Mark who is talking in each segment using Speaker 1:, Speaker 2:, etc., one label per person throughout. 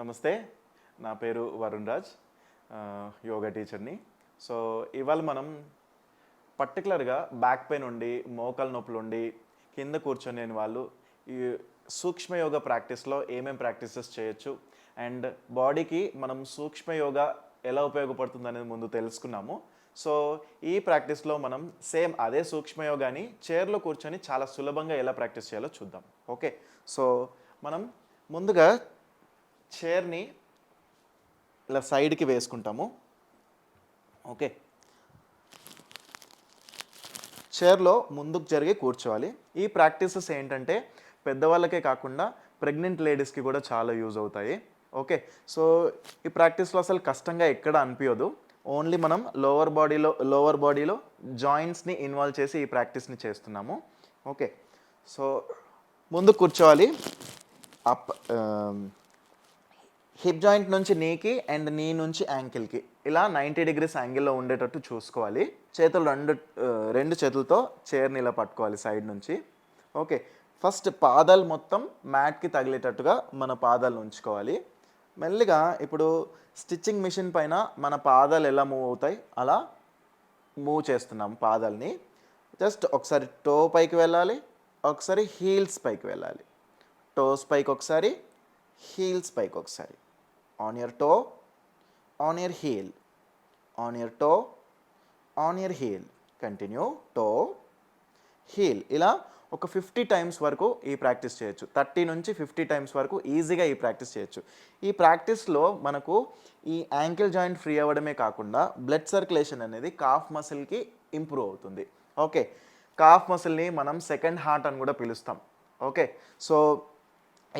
Speaker 1: నమస్తే నా పేరు వరుణ్ రాజ్ యోగా టీచర్ని. సో ఇవాళ మనం పర్టికులర్గా బ్యాక్ పెయిన్ ఉండి మోకాల నొప్పులు ఉండి కింద కూర్చొని లేని వాళ్ళు ఈ సూక్ష్మ యోగా ప్రాక్టీస్లో ఏమేం ప్రాక్టీసెస్ చేయొచ్చు అండ్ బాడీకి మనం సూక్ష్మ యోగా ఎలా ఉపయోగపడుతుంది అనేది ముందు తెలుసుకున్నాము. సో ఈ ప్రాక్టీస్లో మనం సేమ్ అదే సూక్ష్మ యోగాని చైర్లో కూర్చొని చాలా సులభంగా ఎలా ప్రాక్టీస్ చేయాలో చూద్దాం. ఓకే సో మనం ముందుగా చైర్ని ఇలా సైడ్కి వేసుకుంటాము. ఓకే చైర్లో ముందుకు జరిగి కూర్చోవాలి. ఈ ప్రాక్టీసెస్ ఏంటంటే పెద్దవాళ్ళకే కాకుండా ప్రెగ్నెంట్ లేడీస్కి కూడా చాలా యూజ్ అవుతాయి. ఓకే సో ఈ ప్రాక్టీస్లో అసలు కష్టంగా ఎక్కడ అనిపించదు ఓన్లీ మనం లోవర్ బాడీలో లోవర్ బాడీలో జాయింట్స్ని ఇన్వాల్వ్ చేసి ఈ ప్రాక్టీస్ని చేస్తున్నాము. ఓకే సో ముందు కూర్చోవాలి. అప్ హిప్ జాయింట్ నుంచి నీకి అండ్ నీ నుంచి యాంకిల్కి ఇలా నైంటీ డిగ్రీస్ యాంగిల్లో ఉండేటట్టు చూసుకోవాలి. చేతులు రెండు రెండు చేతులతో చైర్ని ఇలా పట్టుకోవాలి సైడ్ నుంచి. ఓకే ఫస్ట్ పాదాలు మొత్తం మ్యాట్కి తగిలేటట్టుగా మన పాదాలు ఉంచుకోవాలి. మెల్లిగా ఇప్పుడు స్టిచ్చింగ్ మిషన్ పైన మన పాదాలు ఎలా మూవ్ అవుతాయి? అలా మూవ్ చేస్తున్నాం పాదాలని. జస్ట్ ఒకసారి టో పైకి వెళ్ళాలి. ఒకసారి హీల్స్ పైకి వెళ్ళాలి. టోస్ పైకి ఒకసారి హీల్స్ పైకి ఒకసారి. On your toe on your heel on your toe on your heel continue toe heel ఇలా ఒక ఫిఫ్టీ టైమ్స్ వరకు ఈ ప్రాక్టీస్ చేయొచ్చు. థర్టీ నుంచి ఫిఫ్టీ టైమ్స్ వరకు ఈజీగా ఈ ప్రాక్టీస్ చేయొచ్చు. ఈ ప్రాక్టీస్లో మనకు ఈ యాంకిల్ జాయింట్ ఫ్రీ అవ్వడమే కాకుండా బ్లడ్ సర్క్యులేషన్ అనేది కాఫ్ మసిల్కి ఇంప్రూవ్ అవుతుంది. ఓకే కాఫ్ మసిల్ని మనం సెకండ్ హార్ట్ అని కూడా పిలుస్తాం. ఓకే సో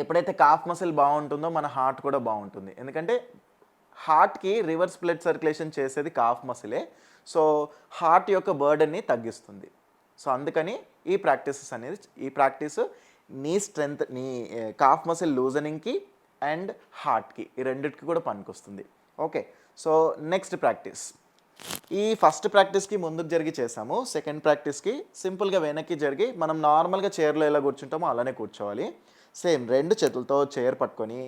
Speaker 1: ఎప్పుడైతే కాఫ్ మసిల్ బాగుంటుందో మన హార్ట్ కూడా బాగుంటుంది. ఎందుకంటే హార్ట్కి రివర్స్ బ్లడ్ సర్క్యులేషన్ చేసేది కాఫ్ మసిలే సో హార్ట్ యొక్క బర్డన్ని తగ్గిస్తుంది. సో అందుకని ఈ ప్రాక్టీసెస్ అనేది ఈ ప్రాక్టీస్ నీ స్ట్రెంగ్త్ నీ కాఫ్ మసిల్ లూజనింగ్కి అండ్ హార్ట్కి ఈ రెండిటికి కూడా పనికొస్తుంది. ఓకే సో నెక్స్ట్ ప్రాక్టీస్ ఈ ఫస్ట్ ప్రాక్టీస్కి ముందుకు జరిగి చేసాము. సెకండ్ ప్రాక్టీస్కి సింపుల్గా వెనక్కి జరిగి మనం నార్మల్గా చైర్లో ఎలా కూర్చుంటామో అలానే కూర్చోవాలి. సేమ్ రెండు చేతులతో చైర్ పట్టుకొని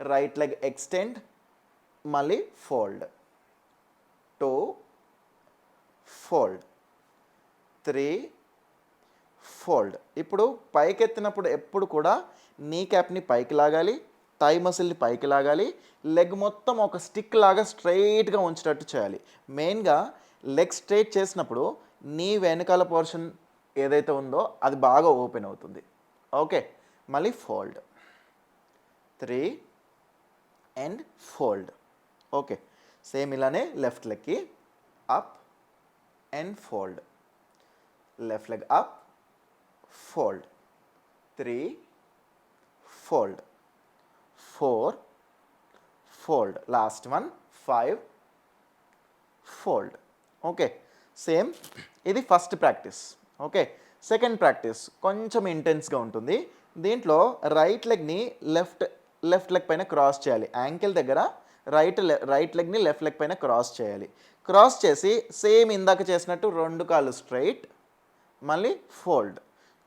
Speaker 1: రైట్ లెగ్ ఎక్స్టెండ్ మళ్ళీ fold. Two fold. Three fold. ఇప్పుడు పైకెత్తినప్పుడు ఎప్పుడు కూడా నీ క్యాప్ని పైకి లాగాలి థై మసిల్ని పైకి లాగాలి లెగ్ మొత్తం ఒక స్టిక్ లాగా స్ట్రైట్గా ఉంచేటట్టు చేయాలి. మెయిన్గా లెగ్ స్ట్రైట్ చేసినప్పుడు నీ వెనకాల పోర్షన్ ఏదైతే ఉందో అది బాగా ఓపెన్ అవుతుంది. ఓకే? మళ్ళీ fold. Three and fold. Okay. Same ఇలానే left లెగ్కి up and fold. Left leg up fold. Three fold. Four fold. Last one five fold. Okay. Same ఇది first practice. Okay. Second practice. కొంచెం ఇంటెన్స్గా ఉంటుంది. దీంట్లో right లెగ్ని left left leg పైన cross చేయాలి. Ankle దగ్గర రైట్ రైట్ లెగ్ని లెఫ్ట్ లెగ్ పైన క్రాస్ చేయాలి. క్రాస్ చేసి సేమ్ ఇందాక చేసినట్టు రెండు కాళ్ళు స్ట్రైట్ మళ్ళీ ఫోల్డ్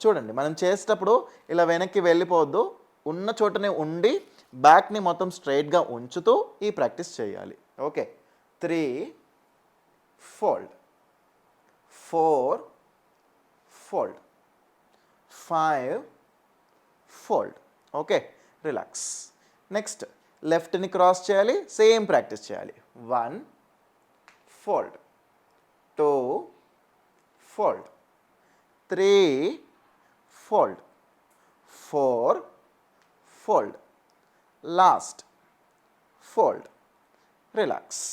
Speaker 1: చూడండి మనం చేసేటప్పుడు ఇలా వెనక్కి వెళ్ళిపోవద్దు. ఉన్న చోటనే ఉండి బ్యాక్ని మొత్తం స్ట్రైట్గా ఉంచుతూ ఈ ప్రాక్టీస్ చేయాలి. Okay three fold four fold five fold okay relax next లెఫ్ట్ని cross చేయాలి సేమ్ ప్రాక్టీస్ చేయాలి. One fold two fold three fold four fold last fold relax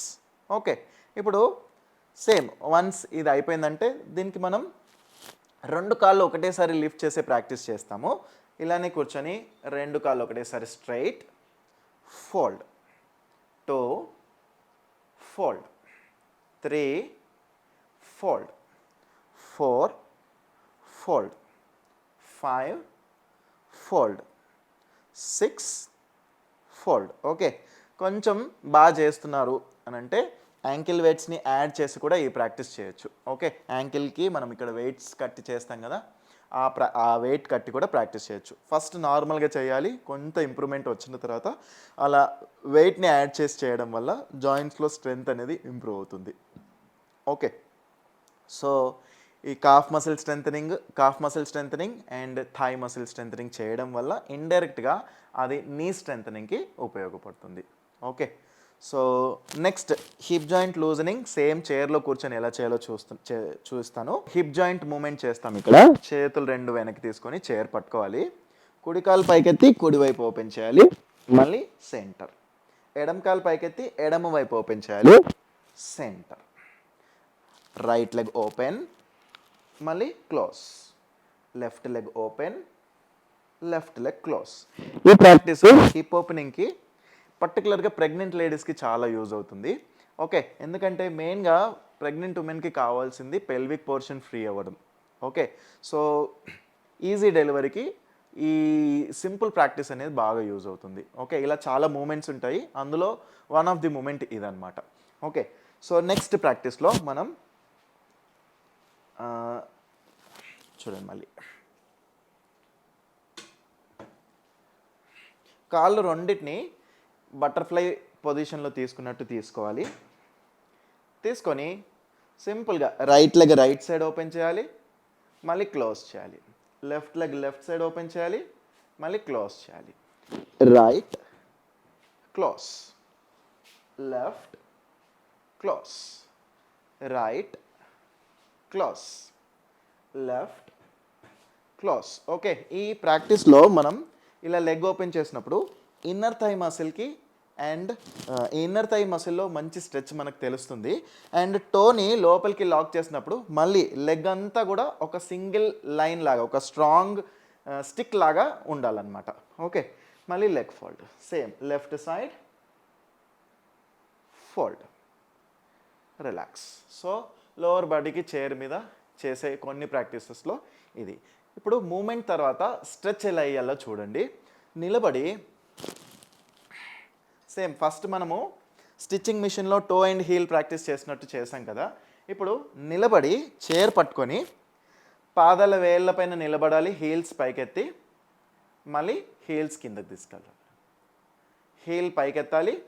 Speaker 1: okay ఇప్పుడు సేమ్ వన్స్ ఇది అయిపోయిందంటే దీనికి మనం రెండు కాళ్ళు ఒకటేసారి లిఫ్ట్ చేసే ప్రాక్టీస్ చేస్తాము. ఇలానే కూర్చొని రెండు కాళ్ళు ఒకటేసారి straight. Fold two fold three fold four fold five fold six fold okay కొంచెం బాగా చేస్తున్నారు అని అంటే యాంకిల్ వెయిట్స్ని యాడ్ చేసి కూడా ఈ ప్రాక్టీస్ చేయొచ్చు. ఓకే యాంకిల్కి మనం ఇక్కడ వెయిట్స్ కట్టి చేస్తాం కదా. ఆ ప్రా ఆ వెయిట్ కట్టి కూడా ప్రాక్టీస్ చేయొచ్చు. ఫస్ట్ నార్మల్గా చేయాలి కొంత ఇంప్రూవ్మెంట్ వచ్చిన తర్వాత అలా వెయిట్ని యాడ్ చేసి చేయడం వల్ల జాయింట్స్లో స్ట్రెంగ్త్ అనేది ఇంప్రూవ్ అవుతుంది. ఓకే సో ఈ calf muscle strengthening calf muscle strengthening and thigh muscle strengthening చేయడం వల్ల ఇండైరెక్ట్గా అది నీ స్ట్రెంథనింగ్కి ఉపయోగపడుతుంది. Okay so next hip joint loosening same చైర్లో కూర్చొని ఎలా చేయాలో చూస్తు చూస్తాను. హిప్ జాయింట్ మూమెంట్ చేస్తాం ఇక్కడ. చేతులు రెండు వెనక్కి తీసుకొని చైర్ పట్టుకోవాలి. కుడి కాలు పైకెత్తి కుడి వైపు ఓపెన్ చేయాలి. మళ్ళీ సెంటర్ ఎడమ కాలు పైకెత్తి ఎడమ వైపు ఓపెన్ చేయాలి. సెంటర్ రైట్ లెగ్ ఓపెన్ మళ్ళీ close left leg open left leg close ఈ ప్రాక్టీస్ హిప్ ఓపెనింగ్కి పర్టికులర్గా ప్రెగ్నెంట్ లేడీస్కి చాలా యూజ్ అవుతుంది. ఓకే ఎందుకంటే మెయిన్గా ప్రెగ్నెంట్ ఉమెన్కి కావాల్సింది పెల్విక్ పోర్షన్ ఫ్రీ అవ్వడం. ఓకే సో ఈజీ డెలివరీకి ఈ సింపుల్ ప్రాక్టీస్ అనేది బాగా యూజ్ అవుతుంది. ఓకే ఇలా చాలా మూమెంట్స్ ఉంటాయి. అందులో వన్ ఆఫ్ ది మూమెంట్ ఇదనమాట ఓకే సో నెక్స్ట్ ప్రాక్టీస్లో మనం చూడండి మళ్ళీ. కాళ్ళు రెండింటిని బటర్ఫ్లై పొజిషన్లో తీసుకున్నట్టు తీసుకోవాలి. తీసుకొని సింపుల్గా right leg right side open చేయాలి. మళ్ళీ క్లోజ్ చేయాలి. Left leg left side open చేయాలి. మళ్ళీ క్లోజ్ చేయాలి. Right close left close right close left close okay ఈ ప్రాక్టీస్లో మనం ఇలా లెగ్ ఓపెన్ చేసినప్పుడు ఇన్నర్ థై మసిల్కి అండ్ ఇన్నర్ థై మసిల్లో మంచి స్ట్రెచ్ మనకు తెలుస్తుంది. అండ్ టోని లోపలికి లాక్ చేసినప్పుడు మళ్ళీ లెగ్ అంతా కూడా ఒక సింగిల్ లైన్ లాగా ఒక స్ట్రాంగ్ స్టిక్ uh, లాగా ఉండాలన్నమాట. ఓకే మళ్ళీ leg fold same left side fold relax so lower బాడీకి చైర్ మీద చేసే కొన్ని ప్రాక్టీసెస్లో ఇది. ఇప్పుడు మూమెంట్ తర్వాత స్ట్రెచ్ ఎలా అయ్యాలో చూడండి. నిలబడి సేమ్ ఫస్ట్ మనము స్టిచ్చింగ్ మిషన్లో టో అండ్ హీల్ ప్రాక్టీస్ చేసినట్టు చేసాం కదా. ఇప్పుడు నిలబడి చైర్ పట్టుకొని పాదాల వేళ్ళపైన నిలబడాలి హీల్స్ పైకెత్తి మళ్ళీ హీల్స్ కిందకి తీసుకెళ్ళాలి. హీల్ పైకెత్తాలి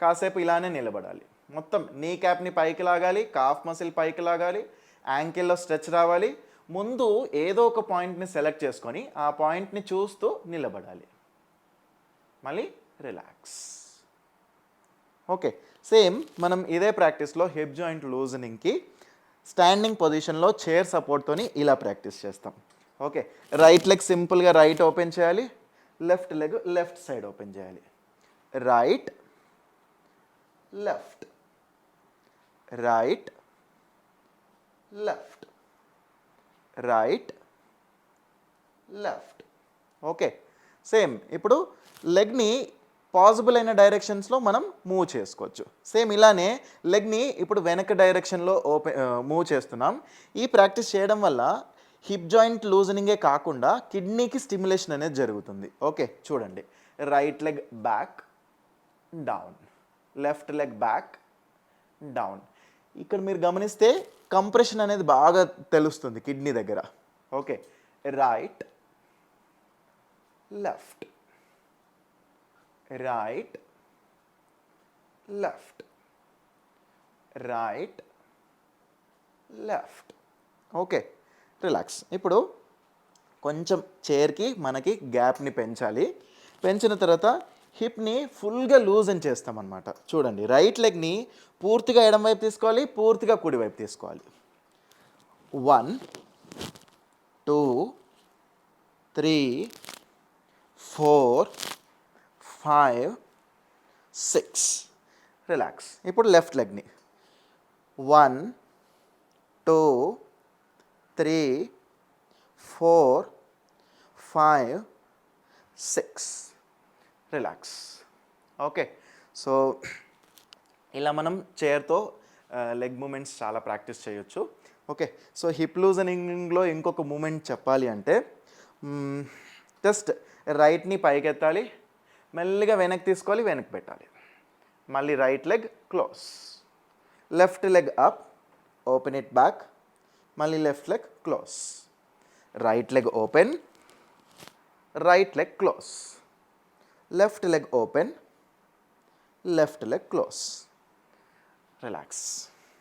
Speaker 1: కాసేపు ఇలానే నిలబడాలి. మొత్తం నీ క్యాప్ని పైకి లాగాలి కాఫ్ మసిల్ పైకి లాగాలి యాంకిల్లో స్ట్రెచ్ రావాలి. ముందు ఏదో ఒక పాయింట్ని సెలెక్ట్ చేసుకొని ఆ పాయింట్ని చూస్తూ నిలబడాలి. మళ్ళీ రిలాక్స్. ఓకే. సేమ్ మనం ఇదే ప్రాక్టీస్లో హిప్ జాయింట్ లూజనింగ్కి స్టాండింగ్ పొజిషన్లో చైర్ సపోర్ట్తోని ఇలా ప్రాక్టీస్ చేస్తాం. ఓకే. రైట్ లెగ్ సింపుల్గా రైట్ ఓపెన్ చేయాలి. Left leg left side open చేయాలి. Right left right left right left. Okay. Same. ఇప్పుడు లెగ్ని పాసిబుల్ అయిన డైరెక్షన్స్లో మనం మూవ్ చేసుకోవచ్చు. సేమ్ ఇలానే లెగ్ని ఇప్పుడు వెనక డైరెక్షన్లో ఓపెన్ మూవ్ చేస్తున్నాం. ఈ ప్రాక్టీస్ చేయడం వల్ల హిప్ జాయింట్ లూజనింగే కాకుండా కిడ్నీకి స్టిమ్యులేషన్ అనేది జరుగుతుంది. ఓకే చూడండి. Right leg back down left leg back down ఇక్కడ మీరు గమనిస్తే కంప్రెషన్ అనేది బాగా తెలుస్తుంది కిడ్నీ దగ్గర. Okay right left right left right left okay relax ఇప్పుడు కొంచెం చైర్కి మనకి గ్యాప్ని పెంచాలి. పెంచిన తర్వాత హిప్ని ఫుల్గా లూజన్ చేస్తామన్నమాట. చూడండి రైట్ లెగ్ని పూర్తిగా ఎడం వైపు తీసుకోవాలి పూర్తిగా కుడి వైపు తీసుకోవాలి. One two three four five six relax ఇప్పుడు left లెగ్ని one two three four five six relax okay so ఇలా మనం చైర్తో లెగ్ మూమెంట్స్ చాలా ప్రాక్టీస్ చేయొచ్చు. ఓకే సో హిప్ లూజనింగ్లో ఇంకొక మూమెంట్ చెప్పాలి అంటే జస్ట్ రైట్ని పైకెత్తాలి. మెల్లిగా వెనక్కి తీసుకోవాలి వెనక్కి పెట్టాలి. మళ్ళీ right leg close left leg up open it back మళ్ళీ left leg close right leg open right leg close left leg open left leg close relax